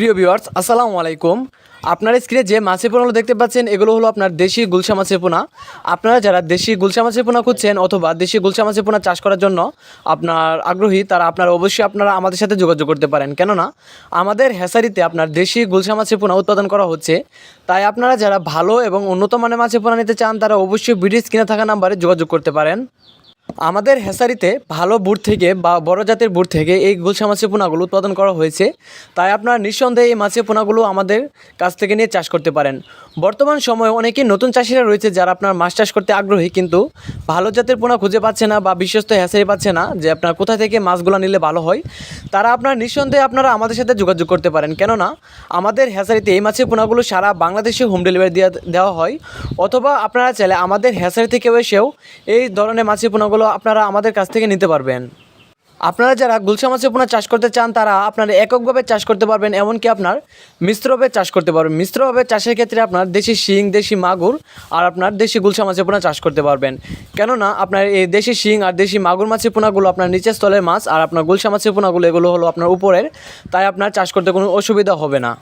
প্রিয় ভিউয়ার্স আসসালামু আলাইকুম। আপনার স্ক্রিনে যে মাছের পোনাগুলো দেখতে পাচ্ছেন, এগুলো হলো আপনার দেশি গুলশা মাছের পোনা। আপনারা যারা দেশি গুলশা মাছের পোনা খুঁজছেন অথবা দেশি গুলশা মাছের পোনা চাষ করার জন্য আপনার আগ্রহী, তারা আপনারা অবশ্যই আপনারা আমাদের সাথে যোগাযোগ করতে পারেন। কেননা, আমাদের হ্যাসারিতে আপনার দেশি গুলশা মাছের পোনা উৎপাদন করা হচ্ছে। তাই আপনারা যারা ভালো এবং উন্নত মানের মাছের পোনা নিতে চান, তারা অবশ্যই ভিডিও স্ক্রিনে থাকা নাম্বারে যোগাযোগ করতে পারেন। আমাদের হেসারিতে ভালো বুট থেকে বা বড় জাতের বুট থেকে এই গুলশা মাছের পোনাগুলো উৎপাদন করা হয়েছে। তাই আপনারা নিঃসন্দেহে এই মাছের পোনাগুলো আমাদের কাছ থেকে নিয়ে চাষ করতে পারেন। বর্তমান সময়ে অনেকেই নতুন চাষিরা রয়েছে যারা আপনার মাছ চাষ করতে আগ্রহী, কিন্তু ভালো জাতের পোনা খুঁজে পাচ্ছে না বা বিশ্বস্ত হেসারি পাচ্ছে না যে আপনার কোথা থেকে মাছগুলো নিলে ভালো হয়। তারা আপনার নিঃসন্দেহে আপনারা আমাদের সাথে যোগাযোগ করতে পারেন। কেননা আমাদের হেসারিতে এই মাছের পোনাগুলো সারা বাংলাদেশে হোম ডেলিভারি দেওয়া হয়। অথবা আপনারা চাইলে আমাদের হেসারি থেকে এসেও এই ধরনের মাছের পোনাগুলো আপনারা আমাদের কাছ থেকে নিতে পারবেন। আপনারা যারা গুলশা মাছের পোনা চাষ করতে চান, তারা আপনারা এককভাবে চাষ করতে পারবেন, এমনকি আপনার মিশ্রভাবে চাষ করতে পারবেন। মিশ্রভাবে চাষের ক্ষেত্রে আপনার দেশি শিং, দেশি মাগুর আর আপনার দেশি গুলশা মাছের পোনা চাষ করতে পারবেন। কেননা আপনার এই দেশি শিং আর দেশি মাগুর মাছের পোনাগুলো আপনার নিচের স্থলের মাছ আর আপনার গুলশা মাছের পোনাগুলো এগুলো হলো আপনার উপরের, তাই আপনার চাষ করতে কোনো অসুবিধা হবে না।